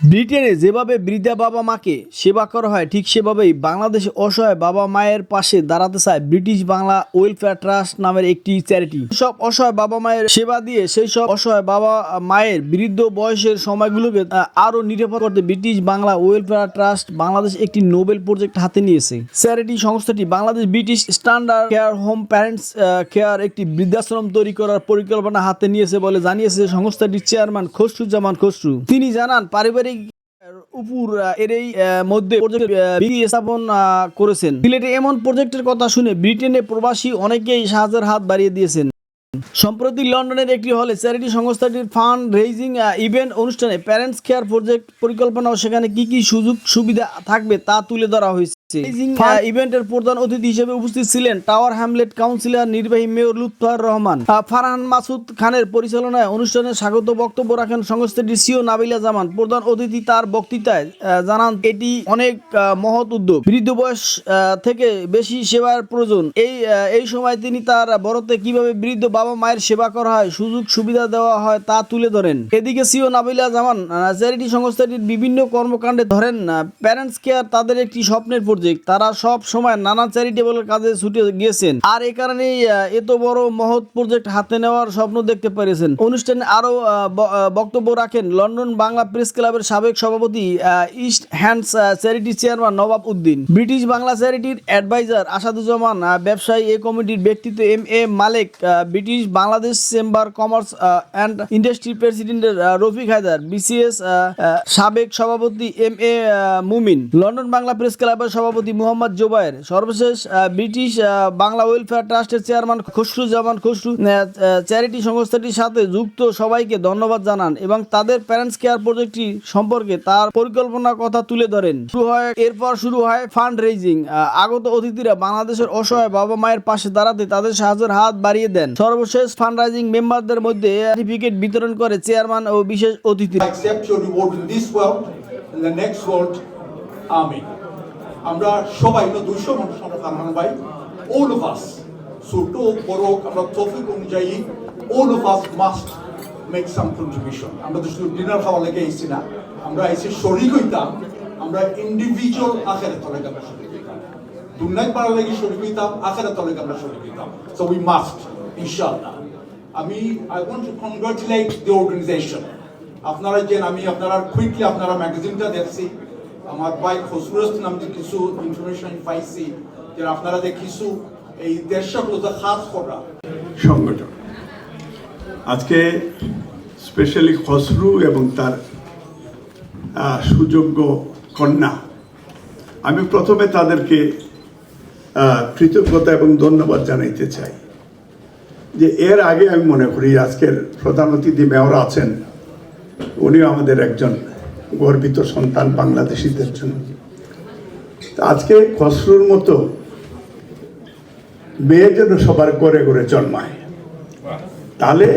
ব্রিটেনে যেভাবে বৃদ্ধা বাবা মাকে সেবা করা হয় ঠিক সেভাবেই বাংলাদেশে অসহায় বাবা মায়ের পাশে দাঁড়াতে চায় ব্রিটিশ বাংলা ওয়েলফেয়ার ট্রাস্ট নামের একটি চ্যারিটি। সব অসহায় বাবা মায়ের সেবা দিয়ে সেই সব অসহায় বাবা মায়ের বৃদ্ধ বয়সের সময়গুলোকে আহ, আরও নিরাপদ করতে British Bangla welfare trust Bangladesh একটি নোবেল প্রজেক্ট হাতে নিয়েছে। চ্যারিটি সংস্থাটি Bangladesh British standard care home parents care একটি বৃদ্ধাশ্রম তৈরি করার পরিকল্পনা হাতে নিয়েছে বলে জানিয়েছে সংস্থাটির চেয়ারম্যান খসরুজ্জামান খসরু। তিনি জানান পারিবারিক উপর আহ, এর এই মধ্যে স্থাপন করেছেন। সিলেটে এমন প্রজেক্টের কথা শুনে ব্রিটেনে প্রবাসী অনেকেই সাহায্যের হাত বাড়িয়ে দিয়েছেন। সম্প্রতি লন্ডনের একটি হলে চ্যারিটি সংস্থাটির ফান্ড রেইজিং ইভেন্ট অনুষ্ঠানে প্যারেন্টস কেয়ার প্রজেক্ট পরিকল্পনা ও সেখানে কি কি সুযোগ সুবিধা থাকবে তা তুলে ধরা হয়েছে। ইভেন্টের প্রধান অতিথি হিসেবে উপস্থিত ছিলেন টাওয়ার হ্যামলেট কাউন্সিলর নির্বাহী মেয়র লুৎফার রহমান। ফারহান মাসুদ খানের পরিচালনায় অনুষ্ঠানে স্বাগত বক্তব্য রাখেন সংস্থাটির সিও নাবিলা জামান। প্রধান অতিথি তার বক্তৃতায় জানান এটি অনেক মহৎ উদ্যোগ। বৃদ্ধ বয়স থেকে বেশি সেবার প্রয়োজন। এই এই সময় তিনি তার বড়তে কীভাবে বৃদ্ধ বাবা মায়ের সেবা করা হয় সুযোগ সুবিধা দেওয়া হয় তা তুলে ধরেন। এদিকে সিও নাবিলা জামান চ্যারিটি সংস্থাটির বিভিন্ন কর্মকাণ্ডে ধরেন প্যারেন্টস কেয়ার তাদের একটি স্বপ্নের প্রজেক্ট তারা সব সময় নানা চ্যারিটেবল কাজে ছুটে গিয়েছেন। আর এ কারণেই এত বড় মহৎ প্রজেক্ট হাতে নেওয়ার স্বপ্ন দেখতে পেরেছেন। অনুষ্ঠানে আরও বক্তব্য রাখেন লন্ডন বাংলা প্রেস ক্লাবের সাবেক সভাপতি East Hands charity chairman Nawab Uddin. British Bangla চ্যারিটির adviser Asaduzzaman ব্যবসায়ী এ কমিটির ব্যক্তিত্ব M A Malek British Bangladesh chamber commerce and industry প্রেসিডেন্টের রফিক হায়দার বিসিএস সাবেক সভাপতি এম এ মুমিন। লন্ডন বাংলা প্রেস ক্লাবের সভাপতি মোহাম্মদ জোবায়ের সর্বশেষ ব্রিটিশ বাংলা ওয়েলফেয়ার ট্রাস্টের চেয়ারম্যান খসরু খসরুজ্জামান খসরু চ্যারিটি সংস্থাটির সাথে যুক্ত সবাইকে ধন্যবাদ জানান এবং তাদের প্যারেন্টস কেয়ার প্রজেক্টটি সম্পর্কে তার পরিকল্পনার কথা তুলে ধরেন শুরু হয়, এরপর শুরু হয় ফান্ড রেইজিং আগত অতিথিরা বাংলাদেশের অসহায় বাবা মায়ের পাশে দাঁড়াতে তাদের সাহায্যের হাত বাড়িয়ে দেন সর্বশেষ ফান্ড রাইজিং মেম্বারদের মধ্যে সার্টিফিকেট বিতরণ করে চেয়ারম্যান ও বিশেষ অতিথি. Amen. আমরা সবাই দুইশো মানুষ আমরা ফারহান ভাই। Of us, ছোট, বড়, আমরা তফিক অনুযায়ী of us must make some contribution. আমরা তো শুধু ডিনার খাওয়া লেগে এসেছি না, আমরা এসে শরিক হইতাম, আমরা ইন্ডিভিজুয়াল আখের তলে আমরা শরিক হইতাম। দুনিয়ায় পাড়া লেগে শরিক হইতাম আখের তলে আমরা শরিক হইতাম। সো উই মাস্ট আমি I want to congratulate the organisation আপনারা যে আমি আপনারা কুইকলি আপনারা ম্যাগাজিনটা দেখছি। আমার ভাই খসরুস নামে কিছু ইনফরমেশন পাইছি, যে আপনারা যে কিছু এই দেশগুলোতে খাস করা। সংগঠন। আজকে স্পেশালি খসরু এবং তার সুযোগ্য কন্যা। আমি প্রথমে তাদেরকে কৃতজ্ঞতা এবং ধন্যবাদ জানাইতে চাই। যে এর আগে আমি মনে করি আজকের প্রধান অতিথি মেয়র আছেন, উনিও আমাদের একজন গর্বিত সন্তান বাংলাদেশিদের জন্য। আজকে খসরুর মতো মেয়ে যেন সবার করে করে জন্মায়। তাহলে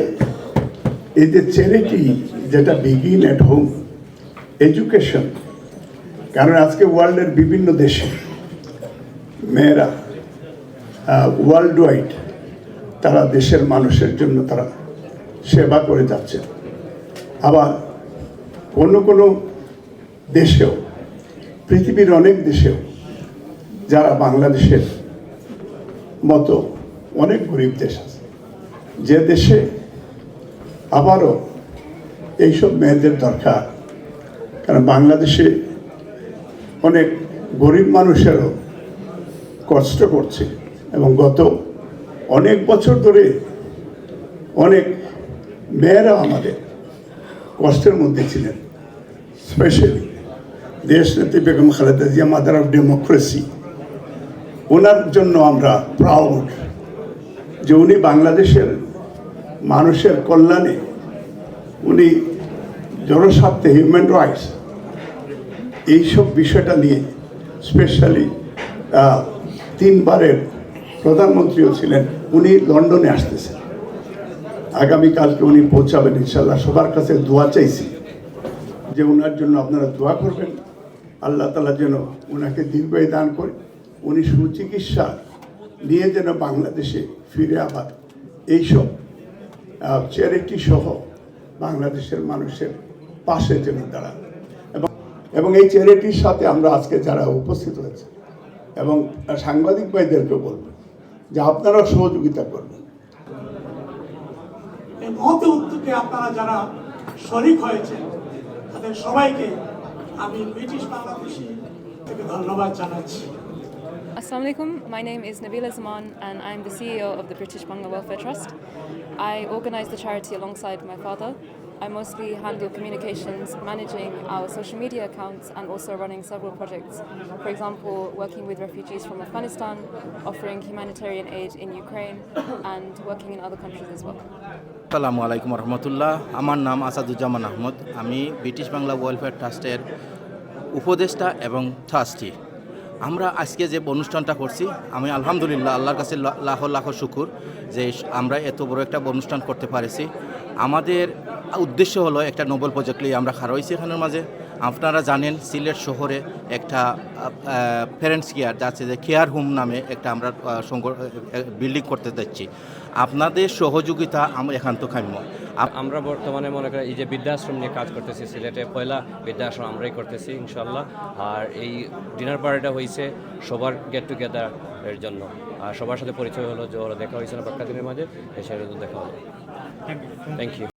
এই যে চ্যারিটি যেটা বিগিন এট হোম এডুকেশন কারণ আজকে ওয়ার্ল্ডের বিভিন্ন দেশে মেয়েরা ওয়ার্ল্ড ওয়াইড তারা দেশের মানুষের জন্য তারা সেবা করে যাচ্ছে। আবার কোনো কোনো দেশেও, পৃথিবীর অনেক দেশেও যারা বাংলাদেশের মতো অনেক গরিব দেশ আছে, যে দেশে আবারও এইসব মেয়েদের দরকার। কারণ বাংলাদেশে অনেক গরিব মানুষেরও কষ্ট করছে এবং গত অনেক বছর ধরে অনেক মেয়েরা আমাদের কষ্টের মধ্যে ছিলেন স্পেশালি দেশ নেত্রী Begum Khaleda Zia mother of democracy ওনার জন্য আমরা প্রাউড যে উনি বাংলাদেশের মানুষের কল্যাণে উনি জনস্বার্থে হিউম্যান রাইটস এইসব বিষয়টা নিয়ে স্পেশালি তিনবারের প্রধানমন্ত্রীও ছিলেন, উনি লন্ডনে আসতেছেন। আগামীকালকে উনি পৌঁছাবেন ইনশাল্লাহ সবার কাছে দোয়া চাইছি যে ওনার জন্য আপনারা দোয়া করবেন। আল্লাহ তালা যেন ওনাকে দীর্ঘায়ু দান করে, উনি সুচিকিৎসা নিয়ে যেন বাংলাদেশে ফিরে আবার। এইসব চ্যারিটি সহ বাংলাদেশের মানুষের পাশে যেন দাঁড়ান। এবং এবং এই চ্যারিটির সাথে আমরা আজকে যারা উপস্থিত হয়েছে, এবং সাংবাদিক ভাইদেরকে বলব যে আপনারা সহযোগিতা করবেন। এই মহৎ উদ্যোগে আপনারা যারা শরিক হয়েছেন তাদের সবাইকে আমি ব্রিটিশ বাংলাদেশি থেকে ধন্যবাদ জানাচ্ছি Assalamu alaikum. My name is Nabila Zaman and I'm the CEO of the British Bangla Welfare Trust. I organize the charity alongside my father. I mostly handle communications, managing our social media accounts, and also running several projects. For example, working with refugees from Afghanistan, offering humanitarian aid in Ukraine, and working in other countries as well. আসসালামু আলাইকুম রহমতুল্লাহ। আমার নাম আসাদুজ্জামান আহমদ। আমি British Bangla welfare ট্রাস্টের উপদেষ্টা এবং trustee. আমরা আজকে যে অনুষ্ঠানটা করছি, আমি আলহামদুলিল্লাহ আল্লাহর কাছে লাখো লাখো শুকুর যে আমরা এত বড় একটা অনুষ্ঠান করতে পারেছি। আমাদের উদ্দেশ্য হলো একটা নোবেল প্রজেক্ট নিয়ে আমরা খারা হয়েছি এখানের মাঝে। আপনারা জানেন, সিলেট শহরে একটা প্যারেন্টস কেয়ার যাচ্ছে যে কেয়ার হোম নামে একটা আমরা বিল্ডিং করতে যাচ্ছি। আপনাদের সহযোগিতা আমরা একান্ত কাম্য আমরা বর্তমানে মনে করি এই যে বৃদ্ধাশ্রম নিয়ে কাজ করতেছি সিলেটে পয়লা বৃদ্ধাশ্রম আমরাই করতেছি ইনশাল্লাহ আর এই ডিনার পার্টিটা হয়েছে সবার গেট টুগেদার এর জন্য। আর সবার সাথে পরিচয় হলো যে ওরা দেখা হয়েছিল না বাক্কা দিনের মাঝে এসে দেখা হলো। Thank you